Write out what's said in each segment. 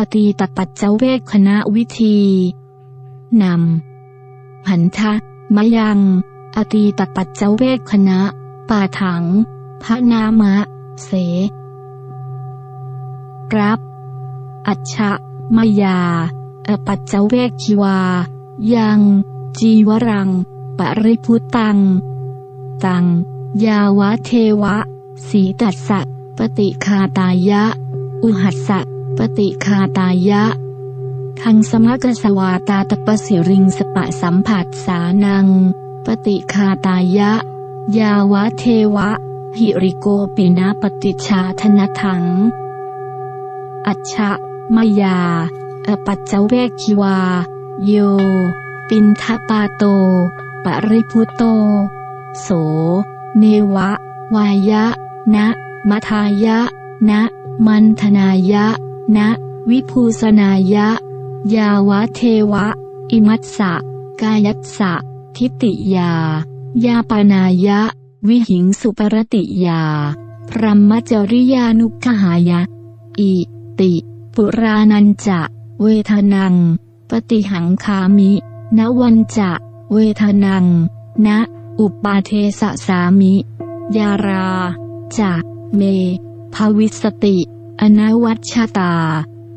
อตีตปัจเจเวคคณะวิธีนำหันทะมะยัง อตีตปัจเจเวคคณะป่าถัง พระนามะ เส รับ อัชะมายา อปัจเจเวกชีวา ยัง จีวรัง ปริพุตัง ตัง ยาวะเทวะ สีตัสสะปฏิคาตายะ อุหัสสะ ปฏิคาตายะ ทังสมกสวาตาตปสิริงสปะสัมผัสสานัง ปฏิคาตายะ ยาวะเทวะ หิริโกปินาปฏิชาธนถัง อัชชะมายา อปัจเจเวกคิวา โย ปินทปาโต ปริพุโต โส เนวะ วายะ นะมัทายะ นะ มันธนายะ นะ วิภูสนายะ ยาวะเทวะ อิมัสสะ กายัสสะ ทิติยา ยาปานายะ วิหิงสุปรติยา พรหมจริยานุขหายะ อิติ ปุรานันจะ เวทนัง ปฏิหังคามิณวันจะ เวทนังณอุปาเทสสามิ ยารา จะ เมภาวิสติ อนวัชาตา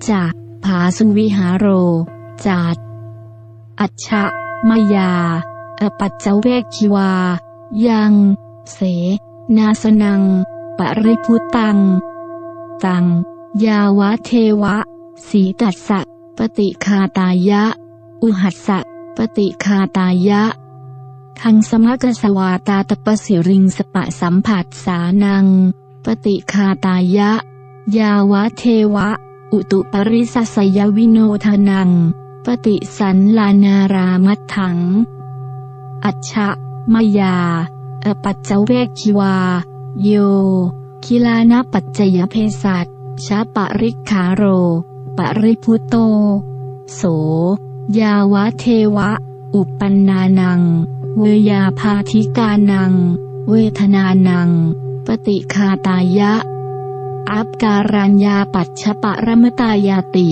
จะผาสุวิหารโรจาดอัชะมายา อปัจเจเวกคิวา ยัง เส นาสนัง ปริพุตัง ตัง ยาวะเทวะ สีตัสสะ ปฏิคาตายะ อุหัสสะ ปฏิคาตายะ ทังสมกสวาตาตปสิริงสปะสัมผัสสานัง ปฏิคาตายะ ยาวะเทวะ อุตุปริสัสยวิโนทนัง ปฏิสันลานารามัตถัง อัชชะมายา อปัจเจเวกคิวา โย คิลานะปัจจยเพสัตชาปริกขาโร ปริพุโต โส ยาวะเทวะ อุปปันนานัง เวยาพาธิกานัง เวทนานัง ปฏิคาตายะ อัปการัญญาปัจฉปะรมตายาติ